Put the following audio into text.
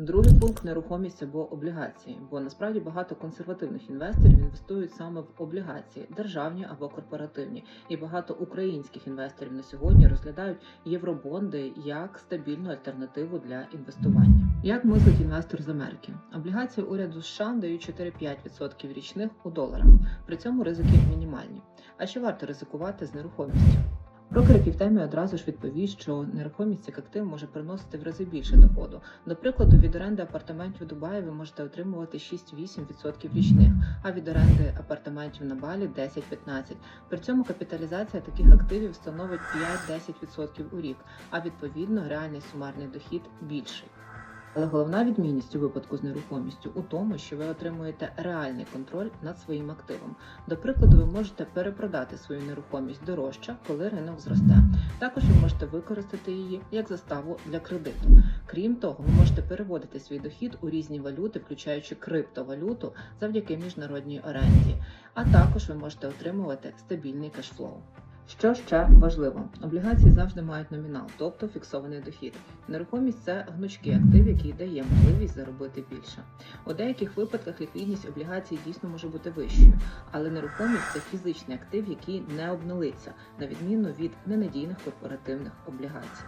Другий пункт нерухомість або облігації, бо насправді багато консервативних інвесторів інвестують саме в облігації, державні або корпоративні, і багато українських інвесторів на сьогодні розглядають євробонди як стабільну альтернативу для інвестування. Як мислить інвестор з Америки? Облігації уряду США дають 4-5% річних у доларах. При цьому ризики мінімальні. А чи варто ризикувати з нерухомістю? Брокер, темі одразу ж відповість, що нерухомість як актив може приносити в рази більше доходу. До прикладу, від оренди апартаментів у Дубаї ви можете отримувати 6-8% річних, а від оренди апартаментів на Балі 10-15%. При цьому капіталізація таких активів становить 5-10% у рік, а відповідно реальний сумарний дохід більший. Але головна відмінність у випадку з нерухомістю у тому, що ви отримуєте реальний контроль над своїм активом. До прикладу, ви можете перепродати свою нерухомість дорожче, коли ринок зросте. Також ви можете використати її як заставу для кредиту. Крім того, ви можете переводити свій дохід у різні валюти, включаючи криптовалюту, завдяки міжнародній оренді. А також ви можете отримувати стабільний кешфлоу. Що ще важливо, облігації завжди мають номінал, тобто фіксований дохід. Нерухомість це гнучкий актив, який дає можливість заробити більше. У деяких випадках ліквідність облігацій дійсно може бути вищою, але нерухомість це фізичний актив, який не обнулиться, на відміну від ненадійних корпоративних облігацій.